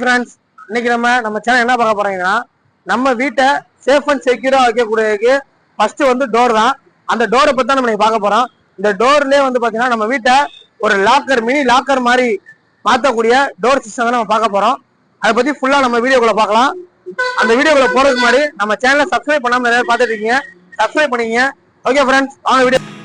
Friends இன்னைக்கு நம்ம நம்ம சேனல் என்ன பார்க்க போறீங்கன்னா நம்ம வீட்டை சேஃப் அண்ட் செக்யூரா வைக்கக்கூடியதுக்கு ஃபர்ஸ்ட் வந்து டோர் தான். அந்த டோரை பத்தி தான் நம்ம பார்க்க போறோம். இந்த டோர்லயே வந்து பாத்தீங்கன்னா நம்ம வீட்டை ஒரு லாக்கர் மினி லாக்கர் மாதிரி மாத்தக்கூடிய டோர் சிஸ்டம் தான் நம்ம பார்க்க போறோம். அதை பத்தி ஃபுல்லா நம்ம வீடியோக்குள்ள பார்க்கலாம். அந்த வீடியோக்குள்ள போறதுக்கு முன்னாடி நம்ம சேனலை சப்ஸ்கிரைப் பண்ணாம நிறைய பார்த்துட்டு இருக்கீங்க சப்ஸ்கிரைப் பண்ணீங்க ஓகே ஃப்ரெண்ட்ஸ் வாங்க வீடியோ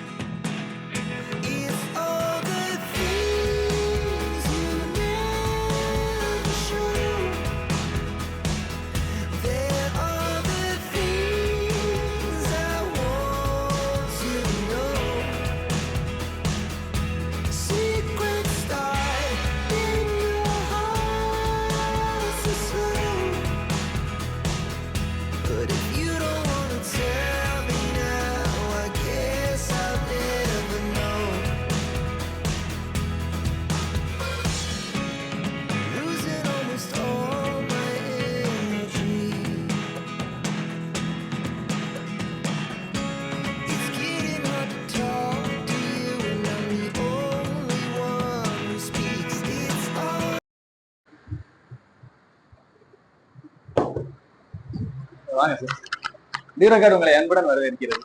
வாங்க சார் உங்களை அன்புடன் வரவேற்கிறது.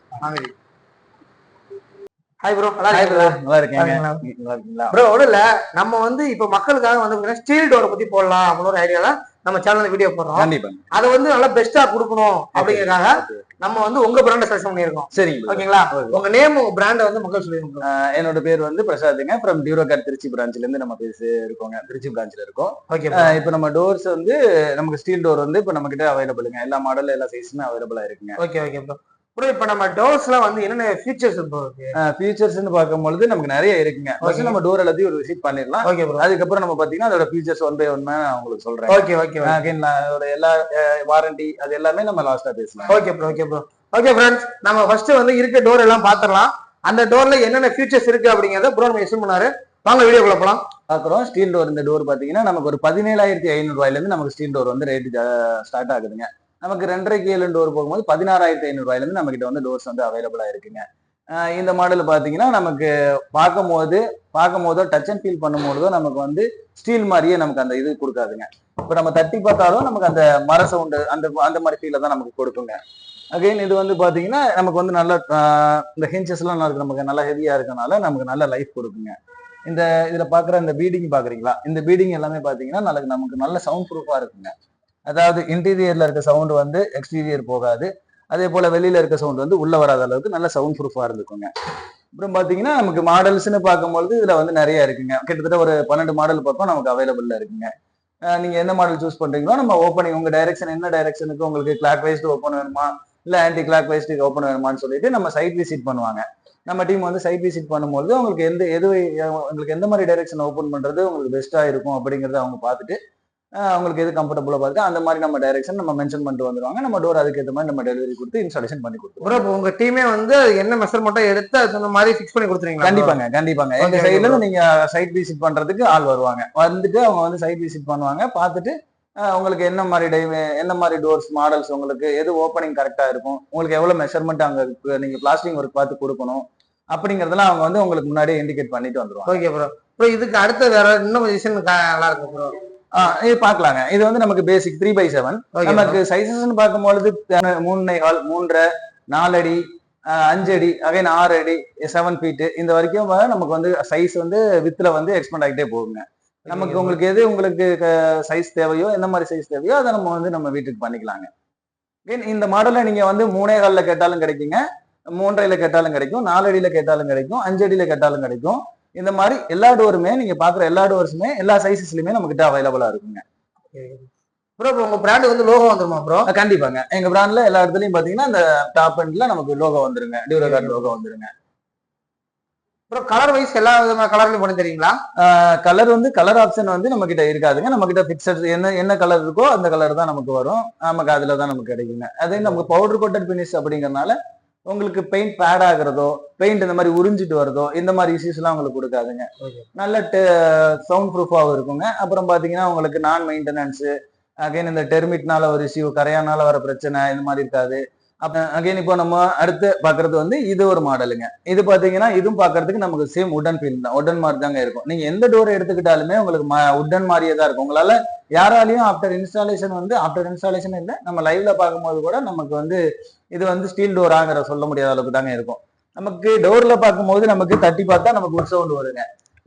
ஹாய் ப்ரோ நல்லா இருக்கீங்க. நல்லா நல்லா இருக்கீங்களா? ப்ரோ ஒன்றும் இல்ல. நம்ம வந்து இப்ப மக்களுக்காக வந்து ஸ்டீல் டோரை பத்தி போடலாம். அப்படின்னு ஒரு ஐடியால நம்ம சேனல்ல வீடியோ போடுறோம். அதை வந்து நல்லா பெஸ்டா கொடுக்கணும் அப்படிங்கறதுக்காக நம்ம வந்து உங்க பிராண்ட செலக்ட் சரிங்க brother. ஓகேங்களா. உங்க நேம் உங்க பிராண்ட வந்து மக்கள் சொல்லிருக்கோம் என்னோட பேர் வந்து பிரசாத்துங்க ஃப்ரம் டியூரோகார் திருச்சி பிரான்ச்ல இருந்து நம்ம பேசி இருக்கோங்க. திருச்சி பிரான்ச்ல இருக்கோம். ஓகே இப்போ நம்ம டோர்ஸ் வந்து நமக்கு ஸ்டீல் டோர் வந்து இப்போ நம்ம கிட்ட அவைலபிளுங்க எல்லா மாடல் எல்லா சைஸுமே அவைலபிளா இருக்குங்க. ஓகே ஓகே ப்ரோ இப்ப நம்ம டோர்ஸ்ல வந்து என்னென்ன ஃபீச்சர்ஸ் ப்ரோ ஃபீச்சர்ஸ்னு பார்க்கும்பொழுது நமக்கு நிறைய இருக்குங்க. ஃபர்ஸ்ட். நம்ம டோர் எல்லாத்தையும் ஒரு விசிட் பண்ணிடலாம். ஓகே ப்ரோ அதுக்கப்புறம் நம்ம பாத்தீங்கன்னா அதோட ஃபீச்சர்ஸ் ஒன் பை ஒன் நான் உங்களுக்கு சொல்றேன். ஓகே ஓகே அகைன் அதோட எல்லா வாரண்டி அது எல்லாமே நம்ம லாஸ்டா பேசலாம். Okay bro okay bro okay friends நம்ம ஃபர்ஸ்ட் வந்து இருக்க டோர் எல்லாம் பாத்திரலாம் அந்த டோர்ல என்னென்ன ஃபீச்சர்ஸ் இருக்கு அப்படிங்கறத ப்ரோ நம்ம எக்ஸ்பிளைன் பண்ணாரு. வாங்க வீடியோக்குள்ள போலாம். பாக்குறோம் ஸ்டீல் டோர் இந்த டோர் பாத்தீங்கன்னா நமக்கு ஒரு பதினேழாயிரத்தி ஐநூறு ரூபாயில இருந்து நமக்கு ஸ்டீல் டோர் வந்து ரேட் ஸ்டார்ட் ஆகுதுங்க. நமக்கு ரெண்டரைக்கு ஏழு டோர் போகும்போது பதினாறாயிரத்தி ஐநூறு நம்ம கிட்ட வந்து டோர்ஸ் வந்து அவைலபிளாக இருக்குங்க இந்த மாடல் பார்த்தீங்கன்னா நமக்கு பார்க்கும் போது பார்க்கும் போதோ டச் அண்ட் ஃபீல் பண்ணும்போதோ நமக்கு வந்து ஸ்டீல் மாதிரியே நமக்கு அந்த இது கொடுக்காதுங்க. இப்போ நம்ம தட்டி பார்த்தாலும் நமக்கு அந்த மர சவுண்டு அந்த அந்த மாதிரி ஃபீலை தான் நமக்கு கொடுக்குங்க. அகைன் இது வந்து பார்த்தீங்கன்னா நமக்கு வந்து நல்ல இந்த ஹிஞ்சஸ் நல்லா இருக்கு. நமக்கு நல்லா ஹெவியாக இருக்கனால நமக்கு நல்ல லைஃப் கொடுக்குங்க. இந்த இதில் பார்க்குற இந்த பீடிங் பார்க்குறீங்களா இந்த பீடிங் எல்லாமே பார்த்தீங்கன்னா நல்ல நமக்கு நல்ல சவுண்ட் ப்ரூஃபாக இருக்குங்க. அதாவது இன்டீரியர்ல இருக்க சவுண்டு வந்து எக்ஸ்டீரியர் போகாது. அதே போல வெளியில இருக்க சவுண்ட் வந்து உள்ள வராத அளவுக்கு நல்ல சவுண்ட் ப்ரூஃபா இருந்துக்குங்க. அப்புறம் பாத்தீங்கன்னா நமக்கு மாடல்ஸ்னு பார்க்கும்பொழுது இதுல வந்து நிறைய இருக்குங்க. கிட்டத்தட்ட ஒரு பன்னெண்டு மாடல் பக்கம் நமக்கு அவைலபிள்ல இருக்குங்க. நீங்கள் நீங்க எந்த மாடல் சூஸ் பண்றீங்களோ நம்ம ஓப்பனிங் உங்க டைரக்ஷன் என்ன டைரக்ஷனுக்கு உங்களுக்கு கிளாக் வைஸ்டு ஓப்பன் வேணுமா? இல்ல ஆன்டி கிளாக் வைஸ்டு ஓப்பன் வேணுமான்னு சொல்லிட்டு நம்ம சைட் விசிட் பண்ணுவாங்க. நம்ம டீம் வந்து சைட் விசிட் பண்ணும்போது உங்களுக்கு எந்த எது உங்களுக்கு எந்த மாதிரி டைரக்ஷன் ஓப்பன் பண்றது உங்களுக்கு பெஸ்ட்டாக இருக்கும் அப்படிங்கறத அவங்க பார்த்துட்டு அஹ் அவங்களுக்கு எது கம்ஃபர்டபுளா பார்த்து அந்த மாதிரி நம்ம டைரக்ஷன் நம்ம மென்ஷன் பண்ணிட்டு வந்துருவாங்க. நம்ம டோர் அதுக்கேற்ற மாதிரி நம்ம டெலிவரி கொடுத்து இன்ஸ்டாலேஷன் பண்ணி கொடுத்துருவோம். ப்ரோ இப்போ உங்க டீமே வந்து என்ன மெஷர்மெண்ட்டோ எடுத்து அது சொன்ன மாதிரி ஃபிக்ஸ் பண்ணி கொடுத்துறீங்களா கண்டிப்பாங்க கண்டிப்பாங்க. எங்க சைடுல நீங்க சைட் விசிட் பண்றதுக்கு ஆள் வருவாங்க. வந்துட்டு அவங்க வந்து சைட் விசிட் பண்ணுவாங்க. பார்த்துட்டு உங்களுக்கு என்ன மாதிரி டை என்ன மாதிரி டோர்ஸ் மாடல்ஸ் உங்களுக்கு எது ஓப்பனிங் கரெக்டா இருக்கும் உங்களுக்கு எவ்வளவு மெஷர்மெண்ட் அங்க இருக்கு, நீங்க பிளாஸ்டிங் ஒர்க் பார்த்து கொடுக்கணும் அப்படிங்கறதெல்லாம் அவங்க வந்து உங்களுக்கு முன்னாடியே இண்டிகேட் பண்ணிட்டு வந்துருவாங்க. ஓகே ப்ரோ ப்ரோ இதுக்கு அடுத்த வேற இன்னும் டிசைன் நல்லா இருக்கு ப்ரோ இது பார்க்கலாங்க. இது வந்து நமக்கு பேசிக் த்ரீ பை செவன் நமக்கு சைசஸ்ன்னு பார்க்கும்பொழுது மூணை கால் மூன்றரை நாலடி அஞ்சு அடி அகைன் ஆறு அடி செவன் ஃபீட் இந்த வரைக்கும் நமக்கு வந்து சைஸ் வந்து வித்துல வந்து எக்ஸ்பெண்ட் ஆகிட்டே போகுங்க. நமக்கு உங்களுக்கு எது உங்களுக்கு சைஸ் தேவையோ எந்த மாதிரி சைஸ் தேவையோ அதை நம்ம வந்து நம்ம வீட்டுக்கு பண்ணிக்கலாங்க. இந்த மாடல்ல நீங்க வந்து மூணே கால்ல கேட்டாலும் கிடைக்குங்க. மூன்றையில கேட்டாலும் கிடைக்கும் நாலு அடியில கேட்டாலும் கிடைக்கும் அஞ்சு அடியில கேட்டாலும் கிடைக்கும். இந்த மாதிரி எல்லா டோருமே நீங்க பாக்குற எல்லா டோர்ஸுமே எல்லா சைசஸ்லயுமே நம்ம கிட்ட அவைலபிளா இருக்குங்க. ப்ரோ இப்போ உங்க பிராண்ட் வந்து லோகோ வந்துருமா ப்ரோ கண்டிப்பாங்க. எங்க பிராண்ட்ல எல்லா இடத்துலயும் பாத்தீங்கன்னா அந்த டாப் எண்ட்ல நமக்கு லோகோ வந்துருங்க. டியூரோகார்ட் லோகோ வந்துருங்க. ப்ரோ கலர் வைஸ் எல்லா விதமான கலர்லயும் பண்ணி தரீங்களா? கலர் வந்து கலர் ஆப்ஷன் வந்து நம்ம கிட்ட இருக்காதுங்க. நம்ம கிட்ட பிக்சட் என்ன என்ன கலர் இருக்கோ அந்த கலர் தான் நமக்கு வரும். நமக்கு அதுல தான் நமக்கு கிடைக்குங்க. அதே நமக்கு பவுடர் கோட்டட் பினிஷ் அப்படிங்கறனால உங்களுக்கு பெயிண்ட் பேட் ஆகுறதோ பெயிண்ட் இந்த மாதிரி உறிஞ்சிட்டு வரதோ இந்த மாதிரி இஷ்யூஸ் எல்லாம் உங்களுக்கு கொடுக்காதுங்க. நல்ல சவுண்ட் ப்ரூஃபாகவும் இருக்குங்க. அப்புறம் பாத்தீங்கன்னா உங்களுக்கு நான் மெயின்டெனன்ஸ் அகைன் இந்த டெர்மிட்னால ஒரு இஷ்யூ கரையானால வர பிரச்சனை இந்த மாதிரி இருக்காது. அகைன் இப்போ நம்ம அடுத்து பாக்குறது வந்து இது ஒரு மாடலுங்க இது பாத்தீங்கன்னா இதுவும் பாக்குறதுக்கு நமக்கு சேம் உடன் ஃபீல் தான். உடன் மாதிரி தாங்க இருக்கும். நீங்க எந்த டோர் எடுத்துக்கிட்டாலுமே உங்களுக்கு உடன் மாதிரியே தான் இருக்கும். உங்களால யாராலையும் ஆஃப்டர் இன்ஸ்டாலேஷன் வந்து ஆஃப்டர் இன்ஸ்டாலேஷன் இல்லை நம்ம லைவ்ல பார்க்கும்போது கூட நமக்கு வந்து இது வந்து ஸ்டீல் டோராங்கிற சொல்ல முடியாத அளவுக்கு தாங்க இருக்கும். நமக்கு டோர்ல பார்க்கும்போது நமக்கு தட்டி பார்த்தா நமக்கு உட் சவுண்ட் வருங்க.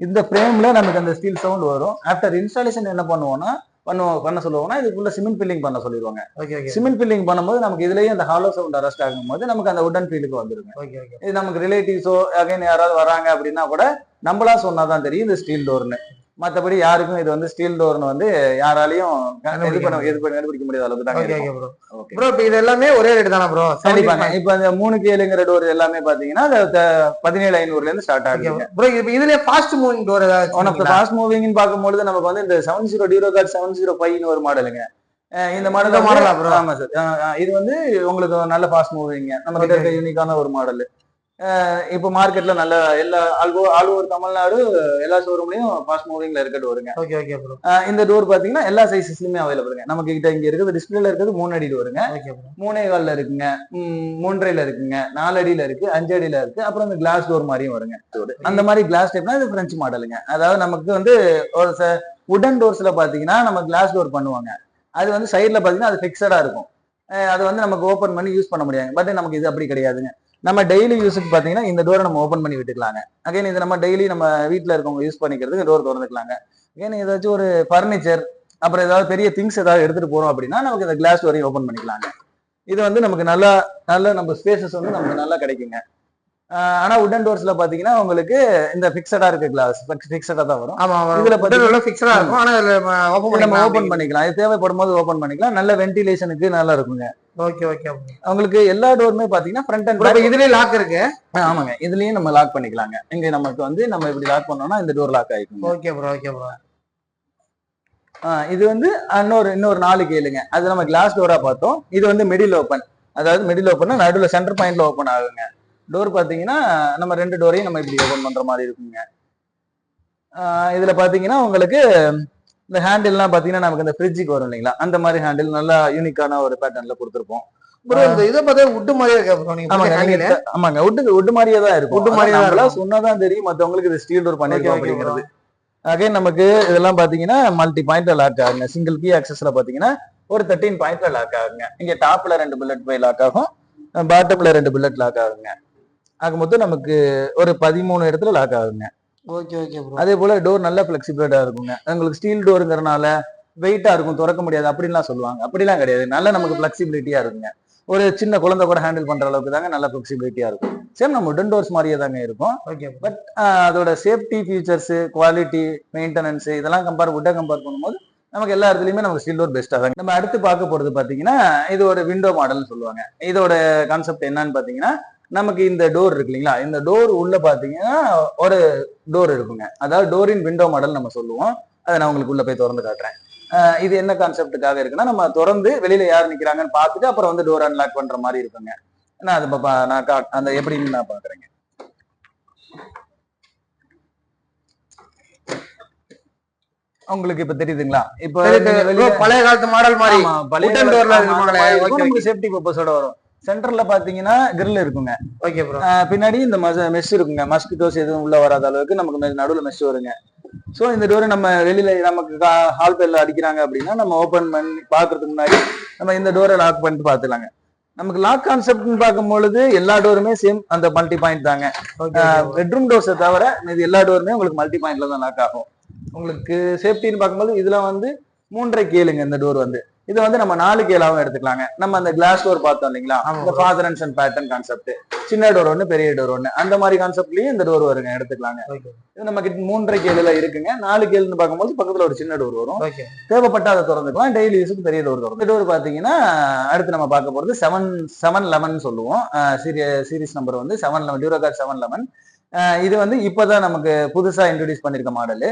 இந்த ஃப்ரேம்ல நமக்கு அந்த ஸ்டீல் சவுண்ட் வரும். ஆஃப்டர் இன்ஸ்டாலேஷன் என்ன பண்ணுவோம்னா பண்ணுவோம் பண்ண சொல்லுவோம்னா இதுக்குள்ள சிமெண்ட் ஃபில்லிங் பண்ண சொல்லிடுவாங்க. சிமெண்ட் ஃபில்லிங் பண்ணும்போது நமக்கு இதுலயே அந்த ஹாலோ சவுண்ட் அரெஸ்ட் ஆகும்போது நமக்கு அந்த உடன் ஃபீலுக்கு வந்துருங்க. இது நமக்கு ரிலேட்டிவ்ஸோ அகைன் யாராவது வராங்க அப்படின்னா கூட நம்மளா சொன்னாதான் தெரியும் இது ஸ்டீல் டோர்னு மத்தபடி யாருக்கும் இது வந்து ஸ்டீல் டோர்னு வந்து யாராலையும் இது பண்ண இது பண்ண கண்டுபிடிக்க முடியாத அளவுக்கு. Okay bro. ப்ரோ இப்போ இது எல்லாமே ஒரே ரேட் தானே ப்ரோ கண்டிப்பாங்க இப்ப இந்த மூணு கேளுங்கிற டோர் எல்லாமே பாத்தீங்கன்னா பதினேழு ஐநூறுல இருந்து ஸ்டார்ட் ஆகுது ப்ரோ இப்போ இதுலயே fast moving door one of the ஏதாவது ஃபாஸ்ட் மூவிங்னு பார்க்கும்போது நமக்கு வந்து இந்த seven zero Duroguard seven zero ஃபைவ்னு ஒரு மாடலுங்க இந்த மாடல் bro? ஆமா சார் இது வந்து உங்களுக்கு நல்ல ஃபாஸ்ட் மூவிங்க நம்ம கிட்ட இருக்க யூனிக்கான ஒரு மாடல் இப்போ மார்க்கெட்ல நல்ல எல்லா ஆல்கோ ஆல் ஓவர் தமிழ்நாடு எல்லா ஷோரூம்லயும் ஃபாஸ்ட் மூவிங்ல இருக்க டோருங்க ஓகே ஓகே ப்ரோ இந்த டோர் பாத்தீங்கன்னா எல்லா சைஸஸ்லயுமே அவைலபிளுங்க நமக்கு கிட்ட இங்க இருக்குது டிஸ்பிளேல இருக்கிறது மூணு அடி ப்ரோ மூணே கால்ல இருக்குங்க. ம், மூன்றரைல இருக்குங்க. நாலு அடியில இருக்கு அஞ்சு அடியில இருக்கு. அப்புறம் இந்த கிளாஸ் டோர் மாதிரியும் வருங்க. அந்த மாதிரி கிளாஸ் டைப்னா இது பிரெஞ்சு மாடலுங்க அதாவது நமக்கு வந்து ஒரு உடன் டோர்ஸ்ல பாத்தீங்கன்னா நம்ம கிளாஸ் டோர் பண்ணுவாங்க. அது வந்து சைடுல பாத்தீங்கன்னா அது பிக்சடா இருக்கும். அது வந்து நமக்கு ஓபன் பண்ணி யூஸ் பண்ண முடியாது. பட் நமக்கு இது அப்படி கிடையாதுங்க. நம்ம டெய்லி யூஸுக்கு பாத்தீங்கன்னா இந்த டோரை நம்ம ஓபன் பண்ணி விட்டுக்கலாங்க. அகைன் இது நம்ம டெய்லி நம்ம வீட்ல இருக்கவங்க யூஸ் பண்ணிக்கிறதுக்கு டோர் திறந்துக்கலாங்க. அகைன் ஏதாச்சும் ஒரு ஃபர்னிச்சர் அப்புறம் ஏதாவது பெரிய திங்ஸ் ஏதாவது எடுத்துட்டு போறோம் அப்படின்னா நமக்கு இந்த கிளாஸ் டோரையும் ஓபன் பண்ணிக்கலாங்க. இது வந்து நமக்கு நல்லா நல்ல நம்ம ஸ்பேசஸ் வந்து நமக்கு நல்லா கிடைக்குங்க. ஆஹ் ஆனா உடன் டோர்ஸ்ல பாத்தீங்கன்னா உங்களுக்கு இந்த பிக்சடா இருக்க கிளாஸ் பிக்சடா தான் வரும். இதுல இதுல பாத்தீங்கன்னா- பாத்தீங்கன்னா ஃபிக்ஸடா இருக்கும். ஆனா இதுல ஓபன் இது நம்ம ஓபன் பண்ணிக்கலாம். இது தேவைப்படும் போது ஓபன் பண்ணிக்கலாம். நல்ல வென்டிலேஷனுக்கு நல்லா இருக்குங்க. ஓகே ஓகே உங்களுக்கு எல்லா டோருமே பாத்தீங்கன்னா ஃப்ரண்ட் அண்ட் இப்போ இதுலயே லாக் இருக்கு. ஆமாங்க. இதுலயும் நம்ம லாக் பண்ணிக்கலாங்க. இங்க நமக்கு வந்து நம்ம இப்படி லாக் பண்ணோம்னா இந்த டோர் லாக் ஆயிக்கும் ஓகே ப்ரோ ஓகே ப்ரோ இது வந்து இன்னொரு இன்னொரு நாலு கேளுங்க. அது நம்ம கிளாஸ் டோரா பார்த்தோம். இது வந்து மிடில் ஓப்பன் அதாவது மிடில் ஓப்பன் நடுவுல சென்டர் பாயிண்ட்ல ஓப்பன் ஆகுங்க. டோர் பாத்தீங்கன்னா நம்ம ரெண்டு டோரையும் நம்ம இப்படி ஓப்பன் பண்ற மாதிரி இருக்குங்க. இதுல பாத்தீங்கன்னா உங்களுக்கு இந்த ஹேண்டில்லாம் பாத்தீங்கன்னா நமக்கு இந்த ஃப்ரிட்ஜுக்கு வரும் இல்லைங்களா? அந்த மாதிரி ஹேண்டில் நல்லா யூனிக்கான ஒரு பேட்டர்ன்ல கொடுத்துருப்போம். இதை பார்த்தா உட்டு மாதிரியே இருக்கா ஆமாங்க உட்டு உட்டு மாதிரியே தான் இருக்கும். Wood மாதிரியே. சொன்னாதான் தெரியும் மத்தவங்களுக்கு இது ஸ்டீல் டோர் பண்ணிருக்கோம் அப்படிங்கிறது. அகைன் நமக்கு இதெல்லாம் பாத்தீங்கன்னா மல்டி பாயிண்ட்ல லாக் ஆகுங்க. சிங்கிள் கீ ஆக்சஸ்ல பாத்தீங்கன்னா ஒரு தேர்ட்டீன் பாயிண்ட்ல லாக் ஆகுங்க. இங்க டாப்ல ரெண்டு புல்லட் போய் லாக் ஆகும். பாட்டம்ல ரெண்டு புல்லட் லாக் ஆகுங்க. ஆக மொத்தம் நமக்கு ஒரு பதிமூணு இடத்துல லாக் ஆகுங்க. ஓகே ஓகே ப்ரோ அதே போல டோர் நல்ல பிளெக்சிபிலிட்டா இருக்குங்க. உங்களுக்கு ஸ்டீல் டோருங்கிறனால வெயிட்டா இருக்கும் திறக்க முடியாது அப்படின்லாம் சொல்லுவாங்க. அப்படிலாம் கிடையாது. நல்ல நமக்கு பிளெக்சிபிலிட்டியா இருக்குங்க. ஒரு சின்ன குழந்தை கூட ஹேண்டில் பண்ற அளவுக்கு தாங்க நல்ல பிளெக்சிபிலிட்டியா இருக்கும். சேம் நம்ம உடன் டோர்ஸ் மாதிரியே தாங்க இருக்கும். ஓகே பட் அதோட சேஃப்டி ஃபீச்சர்ஸ் குவாலிட்டி மெயின்டெனன்ஸ் இதெல்லாம் கம்பேர் விட்டா கம்பேர் பண்ணும்போது நமக்கு எல்லா இடத்துலயுமே நமக்கு ஸ்டீல் டோர் பெஸ்ட்டாக தான் நம்ம அடுத்து பார்க்க போறது பாத்தீங்கன்னா இது ஒரு விண்டோ மாடல்னு சொல்லுவாங்க. இதோட கான்செப்ட் என்னன்னு பாத்தீங்கன்னா நமக்கு இந்த டோர் இருக்கு இல்லைங்களா? இந்த டோர் உள்ள பாத்தீங்கன்னா ஒரு டோர் இருக்குங்க. அதாவது டோரின் விண்டோ மாடல் நம்ம சொல்லுவோம். அதை நான் உங்களுக்கு உள்ள போய் திறந்து காட்டுறேன். இது என்ன கான்செப்டுக்காக இருக்குன்னா நம்ம திறந்து வெளியில யார் நிக்கிறாங்கன்னு பார்த்துட்டு அப்புறம் வந்து டோர் அன்லாக் பண்ற மாதிரி இருக்குங்க. நான் அது நான் அந்த எப்படின்னு நான் பாக்குறேங்க. உங்களுக்கு இப்ப தெரியுதுங்களா? இப்ப பழைய காலத்து மாடல் மாதிரி. பழைய சேஃப்டி பர்பஸோட வரும். சென்டர்ல பாத்தீங்கன்னா கிரில் இருக்குங்க. ஓகே ப்ரோ பின்னாடி இந்த மெஷ் இருக்குங்க. மஸ்கிட்டோஸ் எதுவும் உள்ள வராத அளவுக்கு நமக்கு நடுவுல மெஷ் வருங்க. சோ இந்த டோர் நம்ம வெளியில நமக்கு ஹால் பெல்ல அடிக்கிறாங்க அப்படின்னா நம்ம ஓபன் பண்ணி பாக்குறதுக்கு முன்னாடி நம்ம இந்த டோரை லாக் பண்ணிட்டு பாத்துலாங்க நமக்கு லாக் கான்செப்ட்னு பார்க்கும்பொழுது எல்லா டோருமே சேம் அந்த மல்டி பாயிண்ட் தாங்க. பெட்ரூம் டோர்ஸை தவிர இது எல்லா டோருமே உங்களுக்கு மல்டி பாயிண்ட்ல தான் லாக் ஆகும். உங்களுக்கு சேஃப்டின்னு பார்க்கும்போது இதுல வந்து மூன்றரை கேளுங்க இந்த டோர் வந்து. இது வந்து நம்ம நாலு கேலாவும் எடுத்துக்கலாங்க. நம்ம அந்த கிளாஸ் டோர் பார்த்தோம் இல்லைங்களா. இந்த father and son pattern concept சின்ன டோர் ஒன்று பெரிய டோர் ஒன்று அந்த மாதிரி கான்செப்ட்லயும் இந்த டோர் வருங்க எடுத்துக்கலாங்க. இது நம்ம கிட்ட மூன்றரை கேளுல இருக்குங்க. நாலு கேளுன்னு பார்க்கும்போது பக்கத்துல ஒரு சின்ன டோர் வரும். தேவைப்பட்டா அதை திறந்துக்கலாம். டெய்லி யூஸுக்கு பெரிய டோர் திறந்து டோர் பாத்தீங்கன்னா அடுத்து நம்ம பார்க்க போறது செவன் செவன் லெவன் சொல்லுவோம். சீரிஸ் நம்பர் வந்து seven eleven Duroguard seven eleven இது வந்து இப்பதான் நமக்கு புதுசா இன்ட்ரடியூஸ் பண்ணிருக்க மாடல்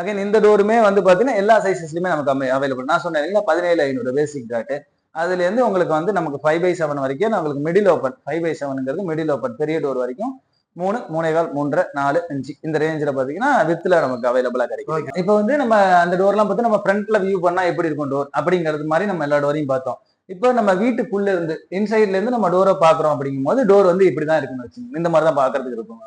அகைன் இந்த டோருமே வந்து பாத்தீங்கன்னா எல்லா சைசஸ்லயுமே நமக்கு அவைலபிள் நான் சொன்னேன் பதினேழு ஐநூறு பேசிக் டாட் அதுல இருந்து உங்களுக்கு வந்து நமக்கு ஃபைவ் பை செவன் வரைக்கும் உங்களுக்கு மிடில் ஓப்பன் ஃபைவ் பை செவனுங்கிறது மிடில் ஓப்பன் பெரிய டோர் வரைக்கும். மூணு மூணே கால் மூன்றரை நாலு அஞ்சு. இந்த ரேஞ்சில் பாத்தீங்கன்னா வித்துல நமக்கு அவைலபிளா கிடைக்கும். இப்போ வந்து நம்ம அந்த டோர்லாம் பார்த்து நம்ம ஃப்ரண்ட்ல வியூ பண்ணா எப்படி இருக்கும் டோர் அப்படிங்கிறது மாதிரி நம்ம எல்லா டோரையும் பார்த்தோம். இப்போ நம்ம வீட்டுக்குள்ள இருந்து இன்சைட்ல இருந்து நம்ம டோரை பாக்குறோம் அப்படிங்கும்போது டோர் வந்து இப்படிதான் இருக்குன்னு வச்சுக்கோங்க. இந்த மாதிரி தான் பாக்குறதுக்கு இருக்கும்.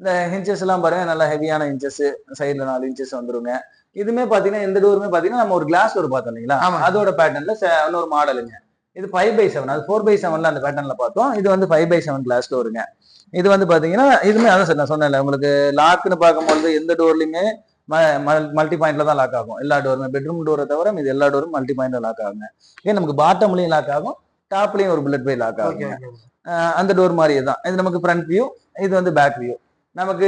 இந்த ஹிஞ்சஸ் எல்லாம் பாருங்க நல்லா ஹெவியான இன்ச்சஸ் சைடுல நாலு இன்ச்சஸ் வந்துருங்க. இதுமே பாத்தீங்கன்னா எந்த டோருமே பாத்தீங்கன்னா நம்ம ஒரு கிளாஸ் டோர் பார்த்தோம் இல்லைங்களா. அதோட பேட்டர்ன்ல இன்னொரு மாடலுங்க இது ஃபைவ் பை செவன் அது ஃபோர் பை செவன்ல அந்த பேட்டர்ன்ல பார்த்தோம். இது வந்து ஃபைவ் பை செவன் கிளாஸ் டோருங்க இது வந்து பாத்தீங்கன்னா இதுமே அதான் சார் நான் சொன்னேன்ல உங்களுக்கு லாக்னு பார்க்கும்போது எந்த டோர்லயுமே மல்டி பாயிண்ட்ல தான் லாக் ஆகும். எல்லா டோருமே பெட்ரூம் டோரை தவிர இது எல்லா டோரும் மல்டி பாயிண்ட்ல லாக் ஆகுங்க. ஏன் நமக்கு பாட்டம்லயும் லாக் ஆகும் டாப்லயும் ஒரு புல்லட் பை லாக் ஆகும் அந்த டோர் மாதிரியே தான் இது நமக்கு ஃப்ரண்ட் வியூ இது வந்து பேக் வியூ நமக்கு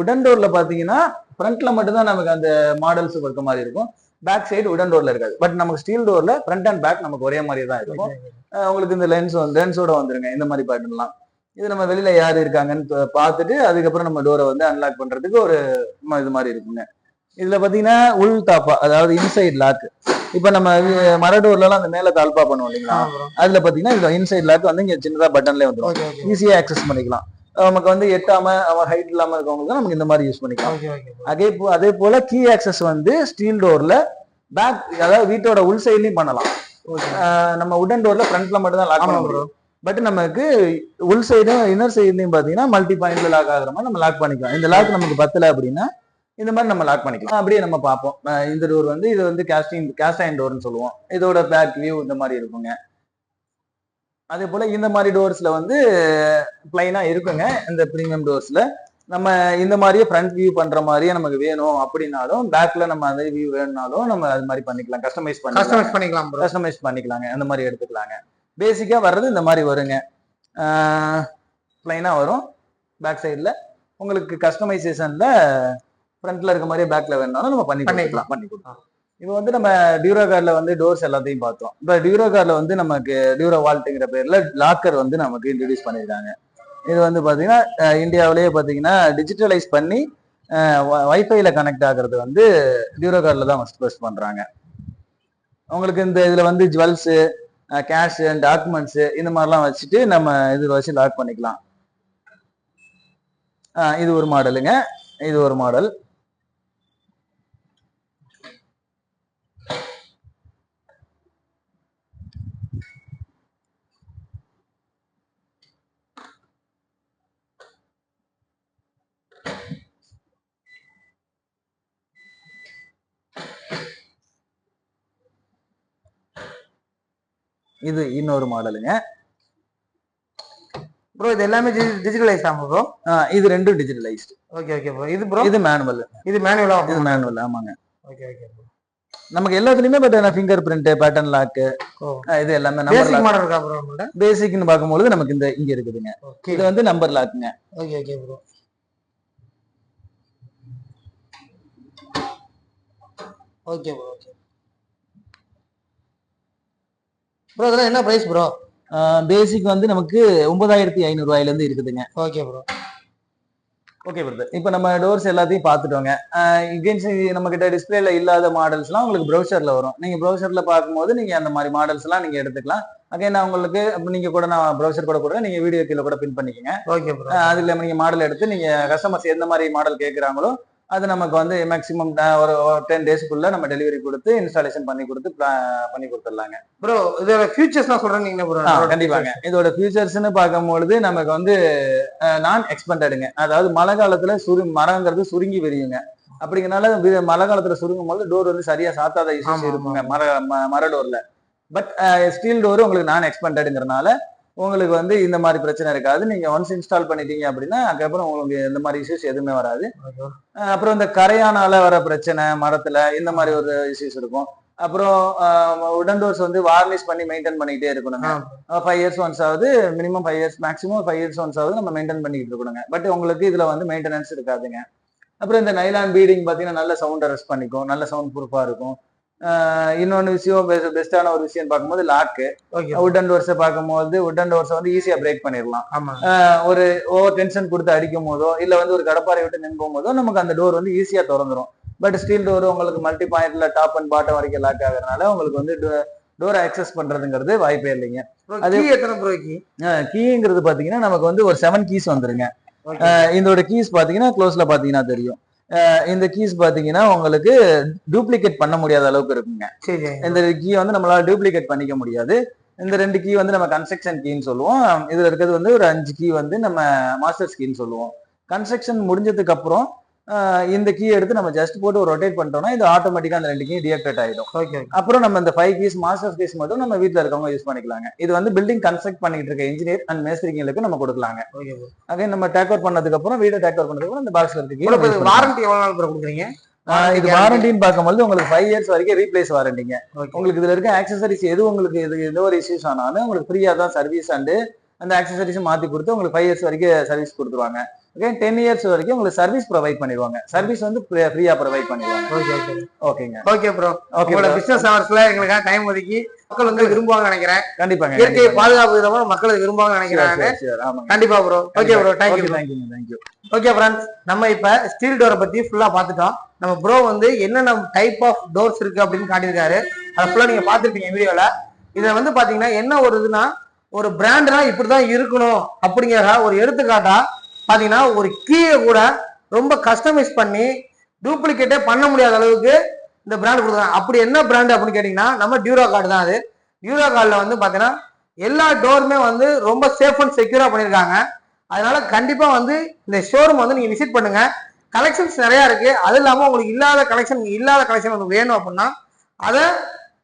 உடன் டோர்ல பாத்தீங்கன்னா ஃப்ரண்ட்ல மட்டும்தான் நமக்கு அந்த மாடல்ஸ் இருக்க மாதிரி இருக்கும். பேக் சைடு உடன் டோர்ல இருக்காது. பட் நமக்கு ஸ்டீல் டோர்ல ஃப்ரண்ட் அண்ட் பேக் நமக்கு ஒரே மாதிரி தான் இருக்கும். உங்களுக்கு இந்த லென்ஸ் லென்ஸோட வந்துருங்க. இந்த மாதிரி பேட்டர்ன்லாம் இது நம்ம வெளியில யார் இருக்காங்கன்னு பார்த்துட்டு அதுக்கப்புறம் நம்ம டோரை வந்து அன்லாக் பண்றதுக்கு ஒரு இது மாதிரி இருக்குங்க. இதுல பாத்தீங்கன்னா உள் தாப்பா அதாவது இன்சைட் லாக் இப்ப நம்ம மர எல்லாம் அந்த மேல தாழ்பா பண்ணுவோம் இல்லைங்களா? அதுல பாத்தீங்கன்னா இந்த இன்சைட் லாக் வந்து இங்க சின்னதா பட்டன்ல வந்துடும் ஈஸியா ஆக்சஸ் பண்ணிக்கலாம். நமக்கு வந்து எட்டாம அவன் ஹைட் இல்லாம இருக்கவங்களுக்கு நமக்கு இந்த மாதிரி யூஸ் பண்ணிக்கலாம். ஓகே ஓகே அதே போ அதே போல கீ ஆக்சஸ் வந்து ஸ்டீல் டோர்ல பேக் அதாவது வீட்டோட உள் சைட்லயும் பண்ணலாம். நம்ம உடன் டோர்ல ஃப்ரண்ட்ல மட்டும் தான் லாக் பண்ண. முடியும். பட் நமக்கு உள் சைடும் இன்னர் சைட்லயும் பாத்தீங்கன்னா மல்டி பாயிண்ட்ல லாக் ஆகுற மாதிரி நம்ம லாக் பண்ணிக்கலாம். இந்த லாக் நமக்கு பத்தல அப்படின்னா இந்த மாதிரி நம்ம லாக் பண்ணிக்கலாம். அப்படியே நம்ம பார்ப்போம். இந்த டோர் வந்து இது வந்து கேஸ்டிங் கேஸ்ட் அயன் டோர்னு சொல்லுவோம். இதோட பேக் வியூ இந்த மாதிரி இருக்குங்க. அதே போல இந்த மாதிரி டோர்ஸ்ல வந்து பிளைனா இருக்குங்க. இந்த ப்ரீமியம் டோர்ஸ்ல நம்ம இந்த மாதிரியே ஃப்ரண்ட் வியூ பண்ற மாதிரியே நமக்கு வேணும் அப்படின்னாலும் பேக்ல நம்ம அதே வியூ வேணும்னாலும் நம்ம அது மாதிரி பண்ணிக்கலாம். கஸ்டமைஸ் பண்ணிக்கலாம். கஸ்டமைஸ் பண்ணிக்கலாம் கஸ்டமைஸ் பண்ணிக்கலாங்க. அந்த மாதிரி எடுத்துக்கலாங்க. பேசிக்கா வர்றது இந்த மாதிரி வருங்க. பிளைனா வரும். பேக் சைடுல உங்களுக்கு கஸ்டமைசேஷன்ல ஃப்ரண்ட்ல இருக்க மாதிரியே பேக்ல வேணாலும் நம்ம பண்ணி. பண்ணிக்கலாம். பண்ணி கொடுக்கலாம் இப்போ வந்து நம்ம டியூரோ கார்ல வந்து டோர்ஸ் எல்லாத்தையும் பார்த்தோம். இப்போ டியூரோ கார்ல வந்து நமக்கு டியூரோ வால்ட்டுங்கிற பேர்ல லாக்கர் வந்து நமக்கு இன்ட்ரடியூஸ் பண்ணியிருக்காங்க இது வந்து பார்த்தீங்கன்னா இந்தியாவிலேயே பார்த்தீங்கன்னா டிஜிட்டலைஸ் பண்ணி வைஃபைல கனெக்ட் ஆகுறது வந்து டியூரோ கார்ல தான் ஃபஸ்ட் ஃபஸ்ட் பண்றாங்க. உங்களுக்கு இந்த இதுல வந்து ஜுவல்ஸு கேஷ் டாக்குமெண்ட்ஸ் இந்த மாதிரிலாம் வச்சுட்டு நம்ம இது வச்சு லாக் பண்ணிக்கலாம். இது ஒரு மாடலுங்க இது ஒரு மாடல் இது இன்னொரு மாடலுங்க ப்ரோ இது எல்லாமே டிஜிட்டலைஸ் ஆகும் ப்ரோ இது ரெண்டும் டிஜிட்டலைஸ்டு ஓகே ஓகே ப்ரோ இது ப்ரோ இது மேனுவல் இது மேனுவலா இது மேனுவல் ஆமாங்க. ஓகே ஓகே ப்ரோ நமக்கு எல்லாத்துலயுமே but fingerprint pattern lock இது எல்லாமே நம்பர் லாக் மாடல் இருக்கா ப்ரோ நம்மள்ட்ட பேசிக்னு பார்க்கும்போது நமக்கு இந்த இங்க இருக்குதுங்க. இது வந்து number லாக்குங்க okay okay bro okay bro okay bro இதெல்லாம் என்ன பிரைஸ் ப்ரோ பேசிக் வந்து நமக்கு ஒன்பதாயிரத்தி ஐநூறு ரூபாயில இருந்து இருக்குதுங்க. ஓகே ப்ரோ ஓகே பிரதர் இப்போ நம்ம டோர்ஸ் எல்லாத்தையும் பார்த்துட்டோங்க. இகேன்ஸ் நம்ம கிட்ட டிஸ்பிளேல இல்லாத மாடல்ஸ்லாம் உங்களுக்கு ப்ரௌசர்ல வரும். நீங்க ப்ரௌசர்ல பார்க்கும்போது நீங்க அந்த மாதிரி மாடல்ஸ் எல்லாம் நீங்க எடுத்துக்கலாம். அகைன் நான் உங்களுக்கு அப்ப நீங்க கூட நான் ப்ரௌசர் கூட கூட நீங்க வீடியோ கீழே கூட பின் பண்ணிக்கங்க. ஓகே ப்ரோ அஹ் அதுல நீங்க மாடல் எடுத்து நீங்க கஸ்டமர்ஸ் எந்த மாதிரி மாடல் கேட்குறாங்களோ அது நமக்கு வந்து மேக்ஸிமம் ஒரு டென் டேஸ்க்குள்ள நம்ம டெலிவரி கொடுத்து இன்ஸ்டாலேஷன் பண்ணி கொடுத்து பண்ணி கொடுத்துடலாங்க. ப்ரோ இதோட ஃபியூச்சர்ஸ்லாம் ப்ரோ ஆ, கண்டிப்பாங்க. இதோட ஃபியூச்சர்ஸ்னு பார்க்கும்பொழுது நமக்கு வந்து நான் எக்ஸ்பெண்டடுங்க அதாவது மழை காலத்துல சுரு மரங்கிறது சுருங்கி விரியுங்க. அப்படிங்கறனால மழை காலத்துல சுருங்கும் போது டோர் வந்து சரியா சாத்தாத இஷ்யூஸ். இருக்குங்க மர மர டோர்ல பட் ஸ்டீல் டோர் உங்களுக்கு நான் எக்ஸ்பெண்டடுங்கிறனால உங்களுக்கு வந்து இந்த மாதிரி பிரச்சனை இருக்காது. நீங்க ஒன்ஸ் இன்ஸ்டால் பண்ணிட்டீங்க அப்படின்னா அதுக்கப்புறம் உங்களுக்கு இந்த மாதிரி இஷ்யூஸ் எதுவுமே வராது. அப்புறம் இந்த கரையானால வர பிரச்சனை மரத்துல இந்த மாதிரி ஒரு இஷ்யூஸ் இருக்கும். அப்புறம் உடன் டோர்ஸ் வந்து வார்னிஷ் பண்ணி மெயின்டைன் பண்ணிக்கிட்டே இருக்கணுங்க. ஃபைவ் இயர்ஸ் ஒன்ஸ் ஆகுது. Minimum five years maximum five years once ஆகுது. நம்ம மெயின்டைன் பண்ணிக்கிட்டு இருக்கணுங்க. பட் உங்களுக்கு இதுல வந்து மெயின்டெனன்ஸ் இருக்காதுங்க. அப்புறம் இந்த நைலான் பீடிங் பார்த்தீங்கன்னா நல்ல சவுண்ட் ரெஸ்ட் பண்ணிக்கும். நல்ல சவுண்ட் ப்ரூஃபா இருக்கும். இன்னொன்னு விஷயம் பெஸ்டான ஒரு விஷயம் பார்க்கும்போது லாக்கு ஓகே உட்டன் டோர்ஸை பார்க்கும்போது உட்டன் டோர்ஸை வந்து ஈஸியா பிரேக் பண்ணிடலாம் ஒரு ஓவர் டென்ஷன் கொடுத்து அடிக்கும் போதோ இல்ல வந்து ஒரு கடப்பாரை விட்டு நின்போம் போதோ நமக்கு அந்த டோர் வந்து ஈஸியா திறந்துரும். பட் ஸ்டீல் டோர் உங்களுக்கு மல்டி பாயிண்ட்ல டாப் அண்ட் பாட்டம் வரைக்கும் லாக் ஆகுறதுனால உங்களுக்கு வந்து டோரை அக்சஸ் பண்றதுங்கிறது வாய்ப்பே இல்லைங்க. அது- கீ எத்தனை ப்ரோ கீ கீங்கிறது பாத்தீங்கன்னா நமக்கு வந்து ஒரு செவன் கீஸ் வந்துருங்க. இதோட கீஸ் பாத்தீங்கன்னா க்ளோஸ்ல பாத்தீங்கன்னா தெரியும். இந்த கீஸ் பாத்தீங்கன்னா உங்களுக்கு டூப்ளிகேட் பண்ண முடியாத அளவுக்கு இருக்குங்க. இந்த கீ வந்து நம்மளால டூப்ளிகேட் பண்ணிக்க முடியாது. இந்த ரெண்டு கீ வந்து நம்ம கன்ஸ்ட்ரக்ஷன் கீன்னு சொல்லுவோம். இதுல இருக்கிறது வந்து ஒரு அஞ்சு கீ வந்து நம்ம மாஸ்டர்ஸ் கீன்னு சொல்லுவோம். கன்ஸ்ட்ரக்ஷன் முடிஞ்சதுக்கு அப்புறம் இந்த கீ எடுத்து நம்ம ஜஸ்ட் போட்டு ஒரு ரொட்டேட் பண்ணிட்டோம்னா இது ஆட்டோமேட்டிக்கா அந்த ரெண்டு கீ டிஆக்டிவேட் ஆயிடும். ஓகே அப்புறம் நம்ம இந்த ஃபைவ் கீஸ் மாஸ்டர்ஸ் கீஸ் மட்டும் நம்ம வீட்ல இருக்கவங்க யூஸ் பண்ணிக்கலாங்க. இது வந்து பில்டிங் கன்ஸ்ட்ரக்ட் பண்ணிட்டு இருக்க இன்ஜினியர் அண்ட் மேஸ்திரிங்களுக்கு நம்ம கொடுக்கலாங்க. ஓகே அதே நம்ம டேக் அவுட் பண்ணதுக்கு அப்புறம் வீடை டேக் அவுட் பண்ணதுக்கு அப்புறம் இந்த பாக்ஸ்ல இருக்க. வாரண்டி எவ்வளவு நாள் கொடுக்குறீங்க? இது வாரண்டின்னு பார்க்கும்போது உங்களுக்கு ஃபைவ் இயர்ஸ் வரைக்கும் ரீப்ளேஸ் வாரண்டிங்க. உங்களுக்கு இதுல இருக்க ஆக்சசரிஸ் எது உங்களுக்கு இது எந்த ஒரு இஷ்யூஸ் ஆனாலும் உங்களுக்கு ஃப்ரீயா தான் சர்வீஸ் அண்டு அந்த ஆக்சசரிஸ் மாத்தி கொடுத்து உங்களுக்கு ஃபைவ் இயர்ஸ் வரைக்கும் சர்வீஸ் கொடுத்துருவாங்க. ஓகே டென் இயர்ஸ் வரைக்கும் உங்களுக்கு சர்வீஸ் ப்ரொவைட் பண்ணிடுவாங்க. சர்வீஸ் வந்து ஃப்ரீயா ப்ரொவைட் பண்ணிடுவாங்க. ஓகே ஓகே ஓகேங்க ஓகே ப்ரோ ஓகே உங்களோட பிசினஸ் ஹவர்ஸ்ல எங்களுக்காக டைம் ஒதுக்கி மக்கள் வந்து விரும்புவாங்க நினைக்கிறேன். கண்டிப்பாங்க இயற்கையை பாதுகாப்பு விதமா மக்கள் விரும்புவாங்க நினைக்கிறாங்க கண்டிப்பா bro okay bro thank you thank you thank you okay friends நம்ம இப்ப ஸ்டீல் டோரை பத்தி ஃபுல்லா பார்த்துட்டோம். நம்ம ப்ரோ வந்து என்னென்ன டைப் ஆஃப் டோர்ஸ் இருக்கு அப்படின்னு காட்டியிருக்காரு. அதை ஃபுல்லா நீங்க பார்த்துருப்பீங்க வீடியோல. இதுல வந்து பாத்தீங்கன்னா என்ன ஒரு இதுனா ஒரு பிராண்ட்னா இப்படிதான் இருக்கணும் அப்படிங்கிற ஒரு எடுத்துக்காட்டா பார்த்தீங்கன்னா ஒரு கீயை கூட ரொம்ப கஸ்டமைஸ் பண்ணி டூப்ளிகேட்டே பண்ண முடியாத அளவுக்கு இந்த பிராண்ட் கொடுக்குறாங்க. அப்படி என்ன பிராண்டு அப்படின்னு கேட்டிங்கன்னா நம்ம டியூரா கார்டு தான் அது. டியூரா கார்டில் வந்து பார்த்தீங்கன்னா எல்லா டோருமே வந்து ரொம்ப சேஃப் அண்ட் செக்யூராக பண்ணியிருக்காங்க அதனால கண்டிப்பாக வந்து இந்த ஷோரூம் வந்து நீங்கள் விசிட் பண்ணுங்கள் கலெக்ஷன்ஸ் நிறையா இருக்குது அது இல்லாமல் உங்களுக்கு இல்லாத கலெக்ஷன் இல்லாத கலெக்ஷன் உங்களுக்கு வேணும் அப்படின்னா அதை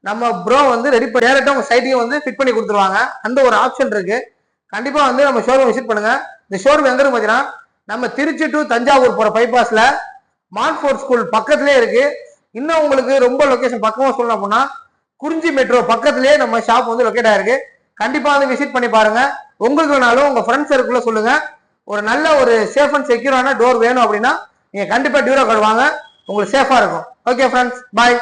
நம்ம ப்ரோ வந்து ரெடி பண்ணி டேரெக்டாக உங்கள் சைட்டையும் வந்து ஃபிட் பண்ணி கொடுத்துருவாங்க. அந்த ஒரு ஆப்ஷன் இருக்குது கண்டிப்பாக வந்து நம்ம ஷோரூம் விசிட் பண்ணுங்கள் இந்த ஷோரூம் எங்க இருக்கு பார்த்தீங்கன்னா நம்ம திருச்சி டு தஞ்சாவூர் போற பைபாஸ்ல மான்ஃபோர்ட் ஸ்கூல் பக்கத்துலேயே இருக்கு. இன்னும் உங்களுக்கு ரொம்ப லொக்கேஷன் பக்கமா சொல்லணும் அப்படின்னா குறிஞ்சி மெட்ரோ பக்கத்துலேயே நம்ம ஷாப் வந்து லொக்கேட் ஆயிருக்கு. கண்டிப்பா வந்து விசிட் பண்ணி பாருங்க. உங்களுக்கு வேணாலும் உங்க ஃப்ரெண்ட்ஸ் சர்க்குள்ள சொல்லுங்க. ஒரு நல்ல ஒரு சேஃப் அண்ட் செக்யூரான டோர் வேணும் அப்படின்னா நீங்க கண்டிப்பா டியூரோ கார்டு வாங்க. உங்களுக்கு சேஃபா இருக்கும். Okay friends bye